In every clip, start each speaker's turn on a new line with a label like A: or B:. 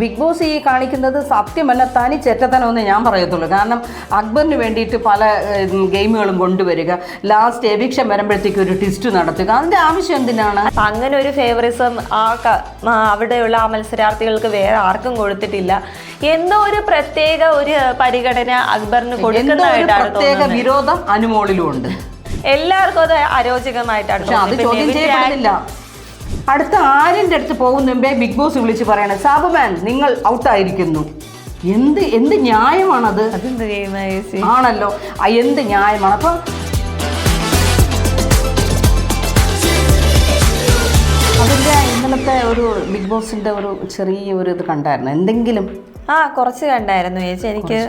A: Big boss ഈ കാണിക്കുന്നത് സത്യമല്ല തനി ചെറ്റത്തനമെന്ന് ഞാൻ പറയത്തുള്ളൂ. കാരണം അക്ബറിന് വേണ്ടിയിട്ട് പല ഗെയിമുകളും കൊണ്ടുവരിക ലാസ്റ്റ് എവിക്ഷം വരുമ്പോഴത്തേക്ക് ഒരു ടിസ്റ്റ് നടത്തുക അതിന്റെ ആവശ്യം എന്തിനാണ്?
B: അങ്ങനെ ഒരു ഫേവറിസം ആ അവിടെയുള്ള ആ മത്സരാർത്ഥികൾക്ക് വേറെ ആർക്കും കൊടുത്തിട്ടില്ല. എന്തോ ഒരു പ്രത്യേക ഒരു പരിഗണന അക്ബറിന് കൊടുക്കുന്നതായിട്ടാണ്
A: പ്രത്യേക വിരോധം അനുമോളിലും ഉണ്ട്
B: എല്ലാവർക്കും അത് അരോചകമായിട്ടാണ്
A: അടുത്ത ആര്യന്റെ അടുത്ത് പോകുന്ന മുമ്പേ ബിഗ് ബോസ് വിളിച്ച് പറയണേ സാബുമാൻ നിങ്ങൾ ഔട്ടായിരിക്കുന്നു. എന്ത് എന്ത് ന്യായമാണത്? ആണല്ലോ. എന്ത് ന്യായമാണ്? അപ്പം അതിന്റെ ഇന്നലത്തെ ഒരു ബിഗ് ബോസിന്റെ ഒരു ചെറിയ ഒരു ഇത് കണ്ടായിരുന്നു? എന്തെങ്കിലും?
B: ആ കുറച്ച് കണ്ടായിരുന്നു ചേച്ചി. എനിക്ക്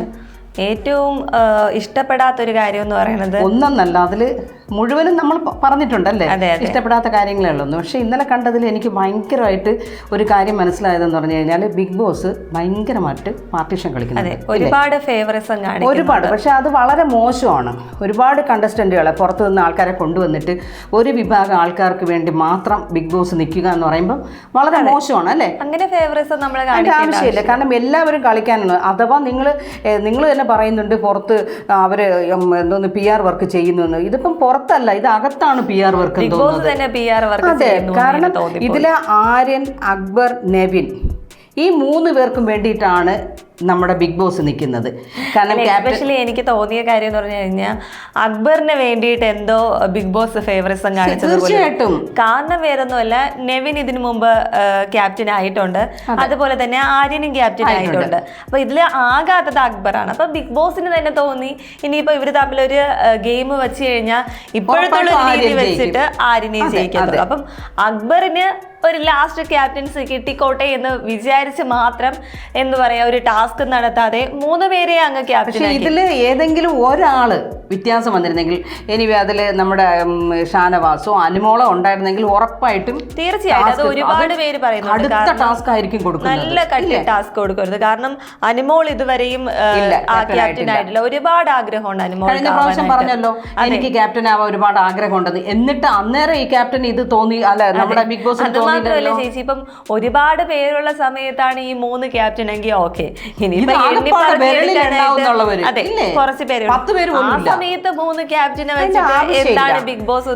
B: ഏറ്റവും ഇഷ്ടപ്പെടാത്ത ഇഷ്ടപ്പെടാത്തൊരു കാര്യം എന്ന് പറയുന്നത്?
A: ഒന്നൊന്നല്ല അതിൽ മുഴുവനും നമ്മൾ പറഞ്ഞിട്ടുണ്ടല്ലേ. ഇഷ്ടപ്പെടാത്ത കാര്യങ്ങളേ ഉള്ളൂ പക്ഷേ ഇന്നലെ കണ്ടതിൽ എനിക്ക് ഭയങ്കരമായിട്ട് ഒരു കാര്യം മനസ്സിലായതെന്ന് പറഞ്ഞു കഴിഞ്ഞാൽ ബിഗ് ബോസ് ഭയങ്കരമായിട്ട് പാർട്ടീഷൻ കളിക്കുന്നത്
B: ഒരുപാട് ഫേവറിസം
A: ഒരുപാട്. പക്ഷെ അത് വളരെ മോശമാണ്. ഒരുപാട് കണ്ടസ്റ്റന്റുകളെ പുറത്തു നിന്ന് ആൾക്കാരെ കൊണ്ടുവന്നിട്ട് ഒരു വിഭാഗം ആൾക്കാർക്ക് വേണ്ടി മാത്രം ബിഗ് ബോസ് നിൽക്കുക എന്ന് പറയുമ്പോൾ വളരെ മോശമാണ് അല്ലേ?
B: അങ്ങനെ ഫേവറിസം നമ്മൾ
A: ആവശ്യമില്ല. കാരണം എല്ലാവരും കളിക്കാനുള്ള അഥവാ നിങ്ങൾ നിങ്ങൾ തന്നെ പറയുന്നുണ്ട് പുറത്ത് അവർ എന്തോന്ന് പി ആർ വർക്ക് ചെയ്യുന്നു ഇതിപ്പം പുറത്തല്ല ഇത് അകത്താണ് പി ആർ വർക്ക് അതെ കാരണം ഇതിലെ ആര്യൻ അക്ബർ നെവിൻ ഈ മൂന്ന് പേർക്കും വേണ്ടിയിട്ടാണ് നമ്മുടെ ബിഗ് ബോസ് നിൽക്കുന്നത്. കാരണം സ്പെഷ്യലി
B: എസ്പെഷ്യലി എനിക്ക് തോന്നിയ കാര്യം എന്ന് പറഞ്ഞു കഴിഞ്ഞാൽ അക്ബറിന് വേണ്ടിയിട്ട് എന്തോ ബിഗ് ബോസ് ഫേവറിസം കാണിച്ചത്
A: തീർച്ചയായിട്ടും.
B: കാരണം വേറൊന്നുമല്ല നെവിൻ ഇതിനു മുമ്പ് ക്യാപ്റ്റൻ ആയിട്ടുണ്ട്. അതുപോലെ തന്നെ ആര്യനും ക്യാപ്റ്റൻ ആയിട്ടുണ്ട്. അപ്പൊ ഇതിൽ ആകാത്തത് അക്ബറാണ്. അപ്പൊ ബിഗ് ബോസിന് തന്നെ തോന്നി ഇനിയിപ്പോ ഇവർ തമ്മിലൊരു ഒരു ഗെയിം വെച്ച് കഴിഞ്ഞാൽ ഇപ്പോഴത്തെ രീതി വെച്ചിട്ട് ആര്യനെ ജയിക്കത്തുള്ളൂ അപ്പം അക്ബറിന് ഒരു ലാസ്റ്റ് ക്യാപ്റ്റൻസി കിട്ടിക്കോട്ടെ എന്ന് വിചാരിച്ച് മാത്രം എന്ന് പറയാ ഒരു ടാസ്ക് നടത്താതെ മൂന്ന് പേരെ അങ്ങ് ക്യാപ്റ്റൻ
A: ഇതിൽ ഏതെങ്കിലും ഒരാൾ വ്യത്യാസം വന്നിരുന്നെങ്കിൽ എനിവേ അതിൽ നമ്മുടെ ഷാനവാസോ അനുമോളോ ഉണ്ടായിരുന്നെങ്കിൽ ഉറപ്പായിട്ടും
B: തീർച്ചയായിട്ടും അത് ഒരുപാട് പേര് പറയുന്നുണ്ട്.
A: ടാസ്ക് ആയിരിക്കും കൊടുക്കുന്നത്.
B: നല്ല കട്ടി ടാസ്ക് കൊടുക്കരുത്. കാരണം അനുമോൾ ഇതുവരെയും ക്യാപ്റ്റൻ ആയിട്ടില്ല. ഒരുപാട് ആഗ്രഹമുണ്ട് അനുമോൾ
A: കഴിഞ്ഞ പ്രാവശ്യം പറഞ്ഞല്ലോ എനിക്ക് ക്യാപ്റ്റൻ ആവാൻ ഒരുപാട് ആഗ്രഹം ഉണ്ടെന്ന് എന്നിട്ട് അന്നേരം ഈ ക്യാപ്റ്റൻ ഇത് തോന്നി അല്ല നമ്മുടെ ബിഗ്
B: അത് മാത്രമല്ല ചേച്ചി? ഇപ്പം ഒരുപാട് പേരുള്ള സമയത്താണ് ഈ മൂന്ന് ക്യാപ്റ്റൻ എങ്കിൽ ഓക്കെ ഇനിയിപ്പോ. അതെ കുറച്ച് പേര് ആ സമയത്ത് മൂന്ന് ക്യാപ്റ്റനെ വെച്ചിട്ട് എന്താണ് ബിഗ് ബോസ്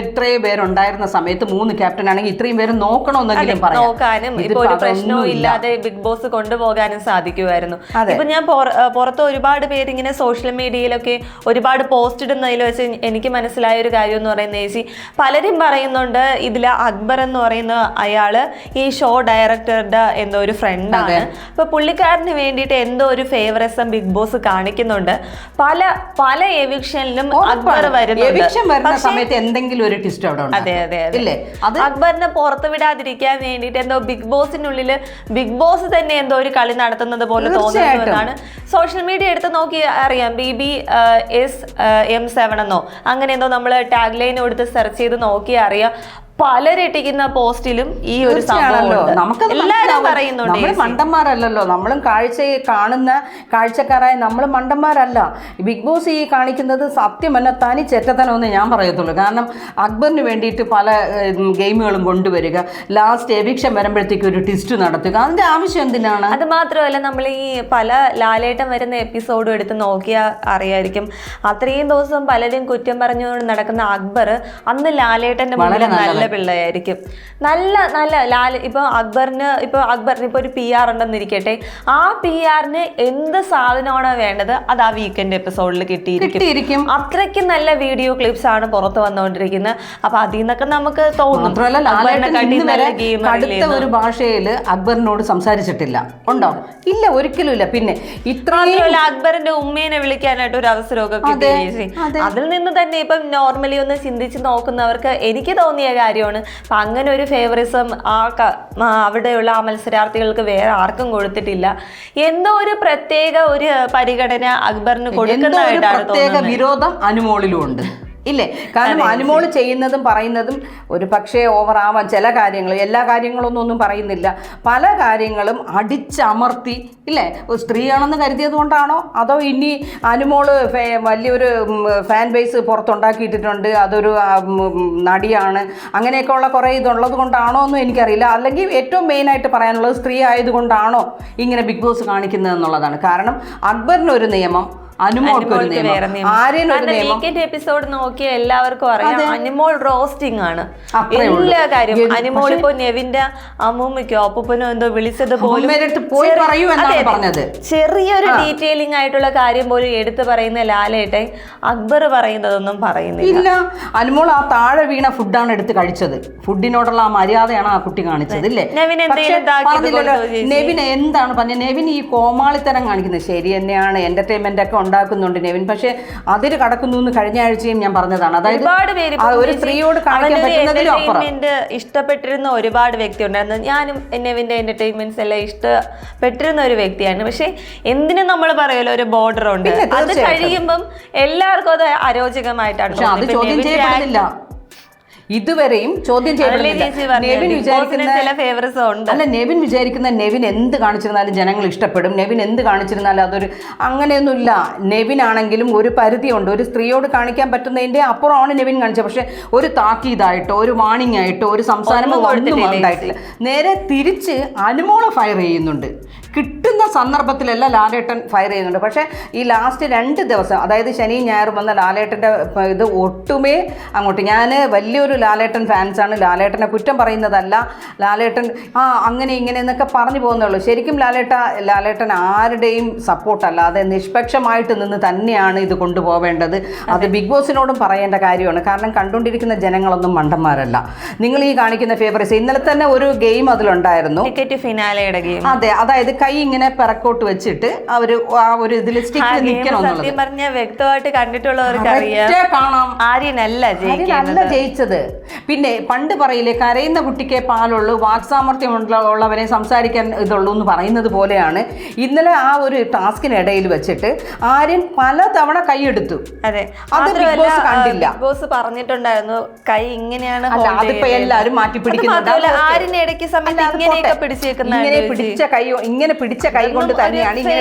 A: ഇത്രയും പേരുണ്ടായിരുന്ന സമയത്ത് മൂന്ന് ക്യാപ്റ്റൻ ആണെങ്കിൽ ഇത്രയും പേര് നോക്കണമെന്നെങ്കിലും
B: നോക്കാനും ഇപ്പൊ ഒരു. പ്രശ്നവും ഇല്ലാതെ ബിഗ് ബോസ് കൊണ്ടുപോകാനും സാധിക്കുമായിരുന്നു. ഇപ്പൊ ഞാൻ പുറ- പുറത്ത് ഒരുപാട് പേര് ഇങ്ങനെ സോഷ്യൽ മീഡിയയിലൊക്കെ ഒരുപാട് പോസ്റ്റ് ഇടുന്നതിൽ വെച്ച് എനിക്ക് മനസ്സിലായ ഒരു കാര്യം എന്ന് പറയുന്നത് ചേച്ചി പലരും പറയുന്നുണ്ട്. ഇതിൽ അക്ബർ എന്ന് പറയുന്ന അയാൾ ഈ ഷോ ഡയറക്ടറുടെ എന്തോ ഒരു ഫ്രണ്ടാണ് അപ്പൊ പുള്ളിക്കാരന് വേണ്ടിയിട്ട് എന്തോ ഒരു ഫേവറസം ബിഗ് ബോസ് കാണിക്കുന്നുണ്ട്. പല പല എവിക്ഷനിലും അക്ബർ
A: വരുന്ന സമയത്ത് എന്തെങ്കിലും ഒരു ട്വിസ്റ്റ് അവിടെ
B: അതെ അതെ അതെ. അക്ബറിനെ പുറത്തു വിടാതിരിക്കാൻ വേണ്ടിയിട്ട് എന്തോ ബിഗ് ബോസിനുള്ളിൽ ബിഗ് ബോസ് തന്നെ എന്തോ ഒരു കളി നടത്തുന്നത് പോലെ തോന്നുന്നതാണ് എന്നാണ് സോഷ്യൽ മീഡിയ എടുത്ത് നോക്കി അറിയാം. B B S M seven എന്നോ. അങ്ങനെ എന്തോ നമ്മൾ ടാഗ് ലൈൻ കൊടുത്ത് സെർച്ച് ചെയ്ത് നോക്കി അറിയാം. പലരിട്ടിക്കുന്ന പോസ്റ്റിലും ഈ ഒരു ഉണ്ട്.
A: നമുക്കത്
B: പറയുന്നുണ്ട്
A: നമ്മൾ മണ്ടന്മാരല്ലല്ലോ. നമ്മളും കാഴ്ചയെ കാണുന്ന കാഴ്ചക്കാരായ നമ്മൾ മണ്ടന്മാരല്ല. ബിഗ് ബോസ് ഈ കാണിക്കുന്നത് സത്യമല്ല തനി ചെറ്റത്തനമെന്ന് ഞാൻ പറയത്തുള്ളൂ. കാരണം അക്ബറിന് വേണ്ടിയിട്ട് പല ഗെയിമുകളും കൊണ്ടുവരിക ലാസ്റ്റ് എവിക്ഷൻ വരുമ്പോഴത്തേക്ക് ഒരു ടിസ്റ്റ് നടത്തുക. അതിന്റെ ആവശ്യം എന്തിനാണ്?
B: അത് മാത്രമല്ല നമ്മൾ ഈ പല ലാലേട്ടം വരുന്ന എപ്പിസോഡും എടുത്ത് നോക്കിയാൽ അറിയായിരിക്കും. അത്രയും ദിവസം പലരും കുറ്റം പറഞ്ഞുകൊണ്ട് നടക്കുന്ന അക്ബർ അന്ന് ലാലേട്ടന്റെ നല്ല പിള്ളയായിരിക്കും. നല്ല നല്ല ലാൽ ഇപ്പൊ അക്ബറിന് ഇപ്പൊ അക്ബറിന് ഇപ്പൊ ഒരു പി ആർ ഉണ്ടെന്നിരിക്കട്ടെ. ആ പി ആറിന് എന്ത് സാധനമാണോ വേണ്ടത് അത് ആ വീക്കെൻഡ് എപ്പിസോഡിൽ കിട്ടിയിരിക്കും. അത്രയ്ക്ക് നല്ല വീഡിയോ ക്ലിപ്സ് ആണ് പുറത്ത് വന്നുകൊണ്ടിരിക്കുന്നത്. അപ്പൊ അതിൽ നിന്നൊക്കെ നമുക്ക് തോന്നും.
A: മാത്രമല്ല
B: അക്ബറിനെ
A: ലാലേട്ടൻ
B: കാട്ടി
A: ഇന്ന്
B: നല്ല
A: വരെ
B: gamer
A: കടുത്ത
B: ഇല്ലേന്ന്.
A: ഒരു ഭാഷയിൽ അക്ബറിനോട് സംസാരിച്ചിട്ടില്ല. ഉണ്ടോ? ഇല്ല ഒരിക്കലും ഇല്ല. പിന്നെ ഇത്രയും
B: അക്ബറിന്റെ ഉമ്മേനെ വിളിക്കാനായിട്ട് ഒരു അവസരമൊക്കെ കിട്ടി അതിൽ നിന്ന് തന്നെ ഇപ്പം നോർമലി ഒന്ന് ചിന്തിച്ച് നോക്കുന്നവർക്ക് എനിക്ക് തോന്നിയ കാര്യമാണ്. അപ്പം അങ്ങനെ ഒരു ഫേവറിസം ആ അവിടെയുള്ള ആ മത്സരാർത്ഥികൾക്ക് വേറെ ആർക്കും കൊടുത്തിട്ടില്ല. എന്തോ ഒരു പ്രത്യേക ഒരു പരിഗണന അക്ബറിന് കൊടുക്കുന്നതായിട്ടാണ്
A: പ്രത്യേക വിരോധം അനുമോളിലും ഉണ്ട് ഇല്ലേ? കാരണം അനുമോൾ ചെയ്യുന്നതും പറയുന്നതും ഒരു പക്ഷേ ഓവർ ആവാൻ ചില കാര്യങ്ങൾ എല്ലാ കാര്യങ്ങളൊന്നും ഒന്നും പറയുന്നില്ല. പല കാര്യങ്ങളും അടിച്ചമർത്തി ഇല്ലേ? ഒരു സ്ത്രീയാണെന്ന് കരുതിയത് കൊണ്ടാണോ? അതോ ഇനി അനുമോൾ വലിയൊരു ഫാൻ ബേസ് പുറത്തുണ്ടാക്കിയിട്ടിട്ടുണ്ട് അതൊരു ആ, അങ്ങനെയൊക്കെ ഉള്ള നടിയാണ് അങ്ങനെയൊക്കെയുള്ള കുറേ ഇതുള്ളത് കൊണ്ടാണോ എന്നും എനിക്കറിയില്ല. അല്ലെങ്കിൽ ഏറ്റവും മെയിനായിട്ട് പറയാനുള്ളത് സ്ത്രീ ആയതുകൊണ്ടാണോ ഇങ്ങനെ ബിഗ് ബോസ് കാണിക്കുന്നത് എന്നുള്ളതാണ്. കാരണം അക്ബറിനൊരു നിയമം
B: എപ്പിസോഡ് നോക്കിയ എല്ലാവർക്കും അറിയാം. അനിമോൾ റോസ്റ്റിംഗ് ആണ്. എല്ലാ കാര്യം അനിമോൾ ഇപ്പൊ നെവിന്റെ അമ്മൂമ്മയ്ക്കോ അപ്പൂപ്പനോ എന്തോ വിളിച്ചത് പോലും. ചെറിയൊരു ഡീറ്റെയിലിംഗ് ആയിട്ടുള്ള കാര്യം പോലും എടുത്തു പറയുന്ന ലാലേട്ടൻ അക്ബർ പറയുന്നതൊന്നും പറയുന്നില്ല.
A: അനുമോൾ ആ താഴെ വീണ ഫുഡാണ് എടുത്ത് കഴിച്ചത്. ഫുഡിനോടുള്ള ആ മര്യാദയാണ് ആ കുട്ടി കാണിച്ചത് ഇല്ലേ?
B: നെവിൻ
A: എന്താണ് പറഞ്ഞത്? നെവിൻ ഈ കോമാളിത്തരം കാണിക്കുന്നത്. ശരി തന്നെയാണ് എന്റർടൈൻമെന്റ് ഒക്കെ ഉണ്ടാക്കുന്നുണ്ട് നെവിൻ. പക്ഷേ അതിര് കടക്കുന്നു എന്ന് കഴിഞ്ഞ ആഴ്ചയും ഞാൻ പറഞ്ഞതാണ്. അതായത്
B: ഒരുപാട് പേര്
A: ഒരു സ്ത്രീയോട്
B: എന്റർടൈൻമെന്റ് ഇഷ്ടപ്പെട്ടിരുന്ന ഒരുപാട് വ്യക്തി ഉണ്ടായിരുന്നു ഞാനും നെവിന്റെ എന്റർടൈൻമെന്റ്സ് എല്ലാം ഇഷ്ടപ്പെട്ടിരുന്ന ഒരു വ്യക്തിയാണ്. പക്ഷെ എന്തിനും നമ്മൾ പറയല്ലോ ഒരു ബോർഡർ ഉണ്ട്? അത്. കഴിയുമ്പം എല്ലാവർക്കും അത് അരോചകമായിട്ടാണ്
A: ഇതുവരെയും ചോദ്യം ചെയ്യപ്പെടുന്നില്ല. അല്ല നെവിൻ വിചാരിക്കുന്ന നെവിൻ എന്ത് കാണിച്ചിരുന്നാലും ജനങ്ങൾ ഇഷ്ടപ്പെടും. നെവിൻ എന്ത് കാണിച്ചിരുന്നാലും അതൊരു അങ്ങനെയൊന്നുമില്ല. നെവിൻ ആണെങ്കിലും ഒരു പരിധിയുണ്ട്. ഒരു സ്ത്രീയോട് കാണിക്കാൻ പറ്റുന്നതിന്റെ അപ്പുറമാണ് നെവിൻ കാണിച്ചത്. പക്ഷെ ഒരു താക്കീതായിട്ടോ ഒരു വാണിംഗ് ആയിട്ടോ ഒരു
B: ഒന്നും
A: ഒന്നും ഉണ്ടായിട്ടില്ല. നേരെ തിരിച്ച് അനുമോളെ ഫയർ ചെയ്യുന്നുണ്ട്. കിട്ടുന്ന സന്ദർഭത്തിലല്ല ലാലേട്ടൻ ഫയർ ചെയ്യുന്നുണ്ട്. പക്ഷേ ഈ ലാസ്റ്റ് രണ്ട് ദിവസം അതായത് ശനി ഞായറും വന്ന ലാലേട്ടന്റെ ഇത് ഒട്ടുമേ അങ്ങോട്ട് ഞാൻ വലിയൊരു ലാലേട്ടൻ ഫാൻസാണ് ലാലേട്ടനെ കുറ്റം പറയുന്നതല്ല. ലാലേട്ടൻ ആ അങ്ങനെ ഇങ്ങനെ എന്നൊക്കെ പറഞ്ഞു പോകുന്നുള്ളൂ. ശരിക്കും ലാലേട്ട ലാലേട്ടൻ ആരുടെയും സപ്പോർട്ടല്ല അത് നിഷ്പക്ഷമായിട്ട് നിന്ന് തന്നെയാണ് ഇത് കൊണ്ടുപോവേണ്ടത്. അത് ബിഗ് ബോസിനോടും പറയേണ്ട കാര്യമാണ്. കാരണം കണ്ടുകൊണ്ടിരിക്കുന്ന ജനങ്ങളൊന്നും മണ്ടന്മാരല്ല. നിങ്ങൾ ഈ കാണിക്കുന്ന ഫേവറേറ്റ്സ് ഇന്നലെ തന്നെ ഒരു ഗെയിം അതിലുണ്ടായിരുന്നു.
B: ഫിനാലയുടെ ഗെയിം
A: അതെ അതായത് കൈ ഇങ്ങനെ പിറക്കോട്ട് വെച്ചിട്ട് അവർ ആ ഒരു ഇതിൽ സ്റ്റിക്കിൽ നിൽക്കണം
B: പറഞ്ഞ വ്യക്തമായിട്ട് കണ്ടിട്ടുള്ളവർക്ക് അറിയാം
A: കാണാം.
B: ആര്യനല്ല
A: ജയിച്ചത്. പിന്നെ പണ്ട് പറയില്ലേ കരയുന്ന കുട്ടിക്കേ പാലുള്ളൂ വാക്സാമർത്ഥ്യം ഉള്ളവനെ സംസാരിക്കാൻ ഇതുള്ളൂ എന്ന് പറയുന്നത് പോലെയാണ്. ഇന്നലെ ആ ഒരു ടാസ്കിനിടയിൽ വെച്ചിട്ട് ആര്യൻ പല തവണ കൈയെടുത്തു.
B: അതെ.
A: അത് ബിഗ് ബോസ് കണ്ടില്ല.
B: ബിഗ് ബോസ് പറഞ്ഞിട്ടുണ്ടായിരുന്നു കൈ ഇങ്ങനെയാണ്
A: അതിപ്പോ ചെയ്യൽ. മാറ്റി
B: പിടിക്കുന്നത് ഇടയ്ക്ക്
A: ഇങ്ങനെ പിടിച്ച കൈ ഇങ്ങനെ പിടിച്ച കൈ കൊണ്ട് തന്നെയാണ് ഇങ്ങനെ.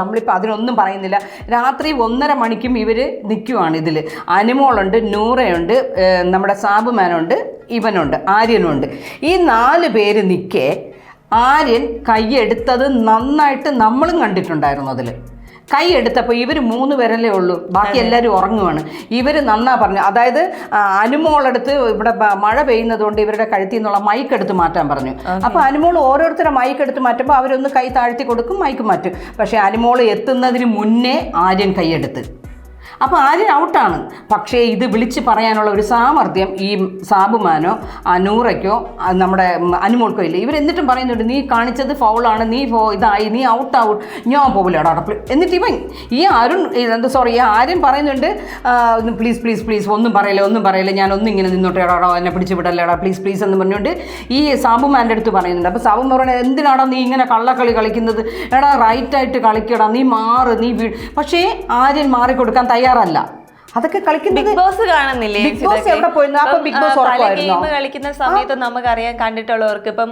A: നമ്മളിപ്പോ അതിനൊന്നും പറയുന്നില്ല. രാത്രി ഒന്നര മണിക്കും ഇവർ നിൽക്കുവാണ് ഇതിൽ. അനിമോളുണ്ട് നൂറയുണ്ട് ഏർ സാബുമാനുണ്ട് ഇവനുണ്ട് ആര്യനുണ്ട്. ഈ നാല് പേര് നിൽക്കെ ആര്യൻ കൈയെടുത്തത് നന്നായിട്ട് നമ്മളും കണ്ടിട്ടുണ്ടായിരുന്നു അതിൽ കൈ എടുത്തപ്പോൾ ഇവർ മൂന്ന് പേരല്ലേ ഉള്ളൂ ബാക്കി എല്ലാവരും ഉറങ്ങുവാണ്. ഇവർ നന്നാ പറഞ്ഞു. അതായത് അനുമോളെടുത്ത് ഇവിടെ മഴ പെയ്യുന്നത് കൊണ്ട് ഇവരുടെ കഴുത്തിൽ നിന്നുള്ള മൈക്ക് എടുത്ത് മാറ്റാൻ പറഞ്ഞു. അപ്പോൾ അനുമോൾ ഓരോരുത്തരെ മൈക്ക് എടുത്ത് മാറ്റുമ്പോൾ അവരൊന്ന് കൈ താഴ്ത്തി കൊടുക്കും മൈക്ക് മാറ്റും. പക്ഷേ അനുമോൾ എത്തുന്നതിന് മുന്നേ ആര്യൻ കൈയെടുത്ത്. അപ്പോൾ ആര്യൻ ഔട്ടാണ്. പക്ഷേ ഇത് വിളിച്ച് പറയാനുള്ള ഒരു സാമർഥ്യം ഈ സാബുമാനോ നൂറയ്ക്കോ നമ്മുടെ അനുമോൾക്കോ ഇല്ല. ഇവരെന്നിട്ടും പറയുന്നുണ്ട് നീ കാണിച്ചത് ഫൗളാണ്. നീ ഫോ ഇതായി. നീ ഔട്ട് ഔട്ട് ഞാൻ പോകില്ല പ്ലീ- എന്നിട്ട് ഇവൻ ഈ അരുൺ എന്താ സോറി ഈ ആര്യൻ പറയുന്നുണ്ട് പ്ലീസ് പ്ലീസ് പ്ലീസ് ഒന്നും പറയില്ല ഒന്നും പറയില്ല. ഞാൻ ഒന്നും ഇങ്ങനെ നിന്നോട്ടെ. എടാടോ എന്നെ പിടിച്ച് വിടല്ലേടാ. പ്ലീസ് പ്ലീസ് എന്ന് പറഞ്ഞുകൊണ്ട് ഈ സാബുമാന്റെ അടുത്ത് പറയുന്നുണ്ട്. അപ്പോൾ സാബു പറയുന്നത് എന്തിനാടാ നീ ഇങ്ങനെ കള്ളക്കളി കളിക്കുന്നത്? എടാ റൈറ്റായിട്ട് കളിക്കടാ. നീ മാറ് നീ വീ പക്ഷേ ആര്യൻ മാറിക്കൊടുക്കാൻ തയ്യാറല്ല. അതൊക്കെ കളിക്കുന്നത്
B: ബിഗ് ബോസ് കാണുന്നില്ലേ
A: ബിഗ് ബോസ്? എവിടെ പോയിരുന്നു? അപ്പൊ ബിഗ് ബോസ്
B: ഗെയിം കളിക്കുന്ന സമയത്ത് നമുക്കറിയാം കണ്ടിട്ടുള്ളവർക്ക് ഇപ്പം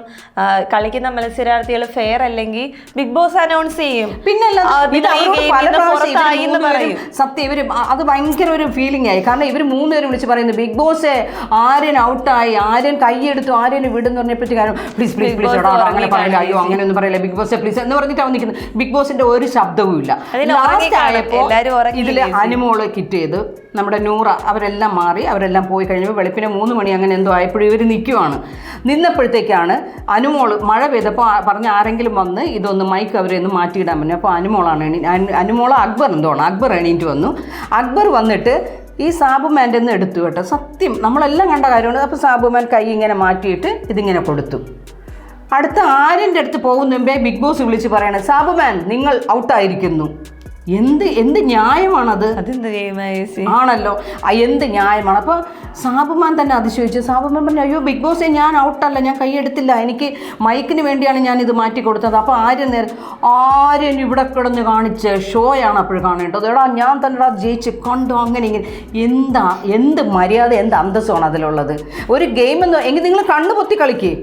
B: കളിക്കുന്ന മത്സരാർത്ഥികൾ ഫെയർ അല്ലെങ്കിൽ ബിഗ് ബോസ് അനൗൺസ് ചെയ്യും. പിന്നെ
A: സത്യം ഇവർ അത് ഭയങ്കര ഒരു ഫീലിംഗ് ആയി. കാരണം ഇവർ മൂന്നുപേരും വിളിച്ച് പറയുന്നത് ബിഗ് ബോസ് ആര്യൻ ഔട്ടായി ആര്യൻ കൈയെടുത്തു ആര്യൻ വിടുന്നു പറഞ്ഞപ്പോഴത്തെ കാര്യം പ്ലീസ് പ്ലീസ് പ്ലീസ് അങ്ങനെ പറയില്ല. അയ്യോ അങ്ങനെ ഒന്നും പറയില്ല. ബിഗ് ബോസ് പ്ലീസ് എന്ന് പറഞ്ഞിട്ട് അവൻ നിൽക്കുന്നത് ബിഗ് ബോസിന്റെ ഒരു ശബ്ദവും ഇല്ല.
B: എല്ലാരും ഉറങ്ങി
A: ഇതിൽ അനുമോൾ കിറ്റ് ചെയ്ത് നമ്മുടെ നൂറ അവരെല്ലാം മാറി അവരെല്ലാം പോയി കഴിഞ്ഞപ്പോൾ വെളുപ്പിന് മൂന്ന് മണി അങ്ങനെ എന്തോ ആയപ്പോഴും ഇവർ നിൽക്കുവാണ് നിന്നപ്പോഴത്തേക്കാണ് അനുമോൾ മഴ പെയ്തപ്പോൾ പറഞ്ഞ ആരെങ്കിലും വന്ന് ഇതൊന്ന് മൈക്ക് അവരെ ഒന്ന് മാറ്റിയിടാൻ പറഞ്ഞു. അപ്പോൾ അനുമോളാണ് എണീ അനു- അനുമോൾ അക്ബർ എന്തോണം? അക്ബർ എണീറ്റ് വന്നു. അക്ബർ വന്നിട്ട് ഈ സാബുമാന്റെ നിന്ന് എടുത്തു കേട്ടോ. സത്യം നമ്മളെല്ലാം കണ്ട കാര്യമാണ്. അപ്പോൾ സാബുമാൻ കൈ ഇങ്ങനെ മാറ്റിയിട്ട് ഇതിങ്ങനെ കൊടുത്തു. അടുത്ത ആര്യന്റെ അടുത്ത് പോകുന്ന മുമ്പേ ബിഗ് ബോസ് വിളിച്ച് പറയണേ സാബുമാൻ നിങ്ങൾ ഔട്ടായിരിക്കുന്നു. എന്ത് എന്ത് ന്യായമാണത്? ആണല്ലോ. എന്ത് ന്യായമാണ്? അപ്പോൾ സാബുമാൻ തന്നെ അതിശയിച്ചു. സാബുമാൻ പറഞ്ഞു അയ്യോ ബിഗ് ബോസേ ഞാൻ ഔട്ടല്ല. ഞാൻ കൈയെടുത്തില്ല എനിക്ക് മൈക്കിന് വേണ്ടിയാണ് ഞാൻ ഇത് മാറ്റി കൊടുത്തത്. അപ്പോൾ ആര്യൻ നേരം ആര്യൻ ഇവിടെ കിടന്ന് കാണിച്ച ഷോയാണ് അപ്പോൾ കാണേണ്ടത്. എടാ ഞാൻ തന്നെടാ ജയിച്ച് കണ്ടു. അങ്ങനെ ഇങ്ങനെ എന്താ എന്ത് മര്യാദ എന്ത് അന്തസ്സാണ് അതിലുള്ളത്? ഒരു ഗെയിം എന്ന് എങ്കിൽ നിങ്ങൾ കണ്ണു പൊത്തി കളിക്കേ.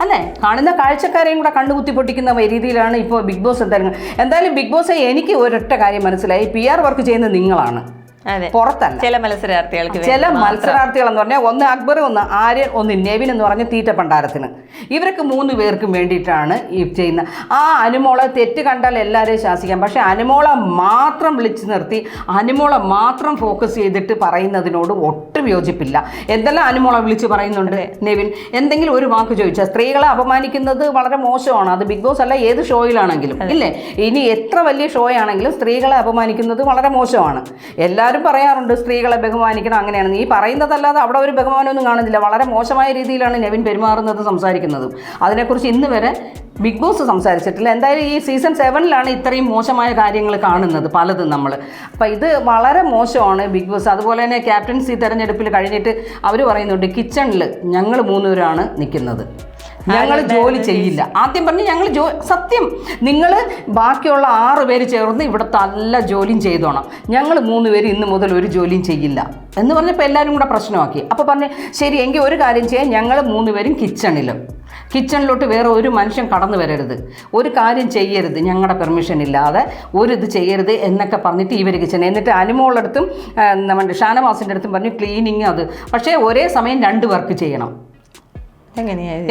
A: അല്ലേ? കാണുന്ന കാഴ്ചക്കാരെയും കൂടെ കണ്ടുകുത്തി പൊട്ടിക്കുന്ന രീതിയിലാണ് ഇപ്പോൾ ബിഗ് ബോസ് എന്തായാലും എന്തായാലും ബിഗ് ബോസ് എനിക്ക് ഒരൊറ്റ കാര്യം മനസ്സിലായി. പി ആർ വർക്ക് ചെയ്യുന്നത് നിങ്ങളാണ്. പുറത്തല്ല.
B: ചില മത്സരാർത്ഥികൾക്ക്
A: ചില മത്സരാർത്ഥികൾ എന്ന് പറഞ്ഞാൽ ഒന്ന് അക്ബർ ഒന്ന് ആര്യൻ ഒന്ന് നെവിൻ എന്ന് പറഞ്ഞ തീറ്റ പണ്ടാരത്തിന്. ഇവർക്ക് മൂന്ന് പേർക്കും വേണ്ടിയിട്ടാണ് ഈ ചെയ്യുന്ന. ആ അനുമോളെ തെറ്റ് കണ്ടാൽ എല്ലാവരെയും ശാസിക്കാം. പക്ഷേ അനുമോളെ മാത്രം വിളിച്ചു നിർത്തി അനുമോളെ മാത്രം ഫോക്കസ് ചെയ്തിട്ട് പറയുന്നതിനോട് ഒട്ടും യോജിപ്പില്ല. എന്തെല്ലാം അനുമോളെ വിളിച്ച് പറയുന്നുണ്ട് നെവിൻ? എന്തെങ്കിലും ഒരു വാക്ക് ചോദിച്ചാൽ സ്ത്രീകളെ അപമാനിക്കുന്നത് വളരെ മോശമാണ്. അത് ബിഗ് ബോസ് അല്ല ഏത് ഷോയിലാണെങ്കിലും. ഇല്ലേ? ഇനി എത്ര വലിയ ഷോയാണെങ്കിലും സ്ത്രീകളെ അപമാനിക്കുന്നത് വളരെ മോശമാണ്. എല്ലാവരും പറയാറുണ്ട് സ്ത്രീകളെ ബഹുമാനിക്കണം. അങ്ങനെയാണ്. നീ പറയുന്നതല്ലാതെ അവിടെ ഒരു ബഹുമാനമൊന്നും കാണുന്നില്ല. വളരെ മോശമായ രീതിയിലാണ് നെവിൻ പെരുമാറുന്നത് സംസാരിക്കുന്നതും. അതിനെക്കുറിച്ച് ഇന്ന് വരെ ബിഗ് ബോസ് സംസാരിച്ചിട്ടില്ല. എന്തായാലും ഈ സീസൺ സെവനിലാണ് ഇത്രയും മോശമായ കാര്യങ്ങൾ കാണുന്നത് പലതും നമ്മൾ. അപ്പോൾ ഇത് വളരെ മോശമാണ് ബിഗ് ബോസ്. അതുപോലെ തന്നെ ക്യാപ്റ്റൻസി തെരഞ്ഞെടുപ്പിൽ കഴിഞ്ഞിട്ട് അവർ പറയുന്നുണ്ട് കിച്ചണിൽ ഞങ്ങൾ മൂന്നുപേരാണ് നിൽക്കുന്നത് ഞങ്ങൾ ജോലി ചെയ്യില്ല. ആദ്യം പറഞ്ഞ് ഞങ്ങൾ ജോ സത്യം നിങ്ങൾ ബാക്കിയുള്ള ആറ് പേര് ചേർന്ന് ഇവിടുത്തെ എല്ലാ ജോലിയും ചെയ്തോണം. ഞങ്ങൾ മൂന്ന് പേര് ഇന്ന് മുതൽ ഒരു ജോലിയും ചെയ്യില്ല. എന്ന് പറഞ്ഞപ്പോൾ എല്ലാവരും കൂടെ പ്രശ്നമാക്കി. അപ്പോൾ പറഞ്ഞ് ശരി എങ്കിൽ ഒരു കാര്യം ചെയ്യാം. ഞങ്ങൾ മൂന്ന് പേരും കിച്ചണിലും. കിച്ചണിലോട്ട് വേറെ ഒരു മനുഷ്യൻ കടന്നു വരരുത്. ഒരു കാര്യം ചെയ്യരുത്. ഞങ്ങളുടെ പെർമിഷൻ ഇല്ലാതെ ഒരു ഇത് ചെയ്യരുത് എന്നൊക്കെ പറഞ്ഞിട്ട് ഇവർ കിച്ചൺ എന്നിട്ട് അനുമോളുടെ അടുത്തും ആ, നമ്മുടെ ഷാനവാസിന്റെ അടുത്തും പറഞ്ഞു ക്ലീനിങ് അത്. പക്ഷേ ഒരേ സമയം രണ്ട് വർക്ക് ചെയ്യണം.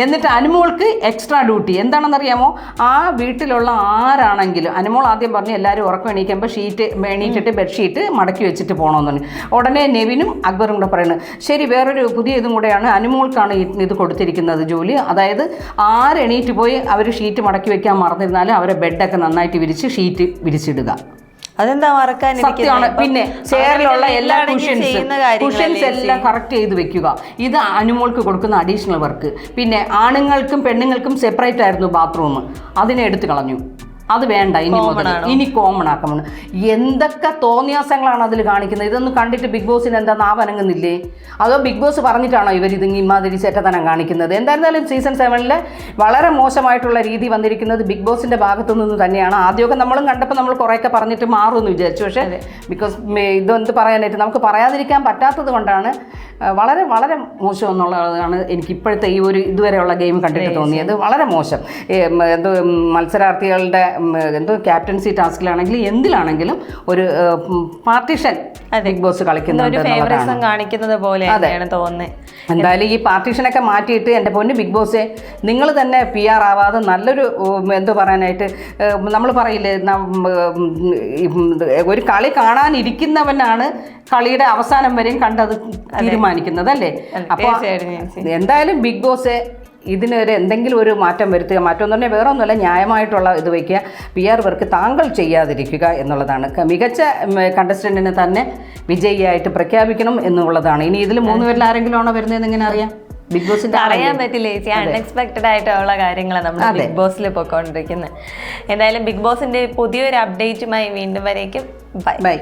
A: എന്നിട്ട് അനുമോൾക്ക് എക്സ്ട്രാ ഡ്യൂട്ടി എന്താണെന്നറിയാമോ? ആ വീട്ടിലുള്ള ആരാണെങ്കിലും അനുമോൾ ആദ്യം പറഞ്ഞു എല്ലാവരും ഉറക്കം എണീക്കുമ്പോൾ ഷീറ്റ് എണീറ്റിട്ട് ബെഡ്ഷീറ്റ് മടക്കി വെച്ചിട്ട് പോകണമെന്ന് പറഞ്ഞു ഉടനെ നെവിനും അക്ബറും കൂടെ പറയുന്നത് ശരി വേറൊരു പുതിയ ഇതും കൂടെയാണ്. അനുമോൾക്കാണ് ഇത് കൊടുത്തിരിക്കുന്നത് ജോലി. അതായത് ആരെണീറ്റ് പോയി അവർ ഷീറ്റ് മടക്കി വെക്കാൻ മറന്നിരുന്നാലും അവരെ ബെഡൊക്കെ നന്നായിട്ട് വിരിച്ച് ഷീറ്റ് വിരിച്ചിടുക.
B: അതെന്താ മറക്കാൻ
A: സത്യമാണ്. പിന്നെ ചെയറിലുള്ള എല്ലാ
B: കുഷൻസ്
A: കുഷ്യൻസ് എല്ലാം കറക്റ്റ് ചെയ്ത് വെക്കുക. ഇത് അനുമോൾക്ക് കൊടുക്കുന്ന അഡീഷണൽ വർക്ക് പിന്നെ ആണുങ്ങൾക്കും പെണ്ണുങ്ങൾക്കും സെപ്പറേറ്റ് ആയിരുന്നു ബാത്റൂം അതിനെ എടുത്തു കളഞ്ഞു. അത് വേണ്ട ഇനി മുതൽ ഇനി കോമൺ ആക്കണം എന്തൊക്കെ തോന്നിയാസങ്ങളാണ് അതിൽ കാണിക്കുന്നത്? ഇതൊന്നും കണ്ടിട്ട് ബിഗ് ബോസിന് എന്താ നാവനങ്ങുന്നില്ലേ അതോ ബിഗ് ബോസ് പറഞ്ഞിട്ടാണോ ഇവർ ഇത് ഇമാതിരി ചെറ്റത്തനം കാണിക്കുന്നത്? എന്തായിരുന്നാലും സീസൺ സെവനിൽ വളരെ മോശമായിട്ടുള്ള രീതി വന്നിരിക്കുന്നത് ബിഗ് ബോസിന്റെ ഭാഗത്തു നിന്ന് തന്നെയാണ്. ആദ്യമൊക്കെ നമ്മളും കണ്ടപ്പോൾ നമ്മൾ കുറേയൊക്കെ പറഞ്ഞിട്ട് മാറുമെന്ന് വിചാരിച്ചു. പക്ഷേ ബിക്കോസ് ഇതെന്ത് പറയാനായിട്ട് നമുക്ക് പറയാതിരിക്കാൻ പറ്റാത്തത് കൊണ്ടാണ് വളരെ വളരെ മോശം എന്നുള്ളതാണ് എനിക്ക് ഇപ്പോഴത്തെ ഈ ഒരു ഇതുവരെയുള്ള ഗെയിം കണ്ടിട്ട് തോന്നിയത്. വളരെ മോശം. എന്ത് മത്സരാർത്ഥികളുടെ എന്തോ ക്യാപ്റ്റൻസി ടാസ്കിലാണെങ്കിലും എന്തിലാണെങ്കിലും ഒരു പാർട്ടിഷൻ ബിഗ് ബോസ് കളിക്കുന്നുണ്ട്
B: കാണിക്കുന്നത് പോലെ തോന്നുന്നത്
A: എന്തായാലും ഈ പാർട്ടീഷനൊക്കെ മാറ്റിയിട്ട് എന്റെ പൊന്ന് ബിഗ് ബോസെ നിങ്ങൾ തന്നെ പി ആർ ആവാതെ നല്ലൊരു എന്തു പറയാനായിട്ട് നമ്മൾ പറയില്ലേ ഒരു കളി കാണാനിരിക്കുന്നവനാണ് കളിയുടെ അവസാനം വരെയും കണ്ടത് തീരുമാനിക്കുന്നത് അല്ലേ അപ്പോൾ എന്തായാലും ബിഗ് ബോസ് ഇതിനൊരു എന്തെങ്കിലും ഒരു മാറ്റം വരുത്തുക മാറ്റം എന്ന് പറഞ്ഞാൽ വേറെ ഒന്നുമല്ല ന്യായമായിട്ടുള്ള ഇത് വയ്ക്കുക പി ആർ വർക്ക് താങ്കൾ ചെയ്യാതിരിക്കുക എന്നുള്ളതാണ്. മികച്ച കണ്ടസ്റ്റന്റിനെ തന്നെ വിജയിയായിട്ട് പ്രഖ്യാപിക്കണം എന്നുള്ളതാണ്. ഇനി ഇതിൽ മൂന്ന് പേരിൽ ആരെങ്കിലും ആണോ വരുന്നതെന്ന് എങ്ങനെ അറിയാം? ബിഗ് ബോസിന്റെ
B: അറിയാൻ പറ്റില്ല ചേച്ചി. അൺഎക്സ്പെക്ടഡ് ആയിട്ടുള്ള കാര്യങ്ങളാണ് നമ്മൾ ബിഗ് ബോസിൽ പോയിക്കൊണ്ടിരിക്കുന്നത് എന്തായാലും ബിഗ് ബോസിന്റെ പുതിയൊരു അപ്ഡേറ്റുമായി വീണ്ടും വരേക്കും. Bye
A: bye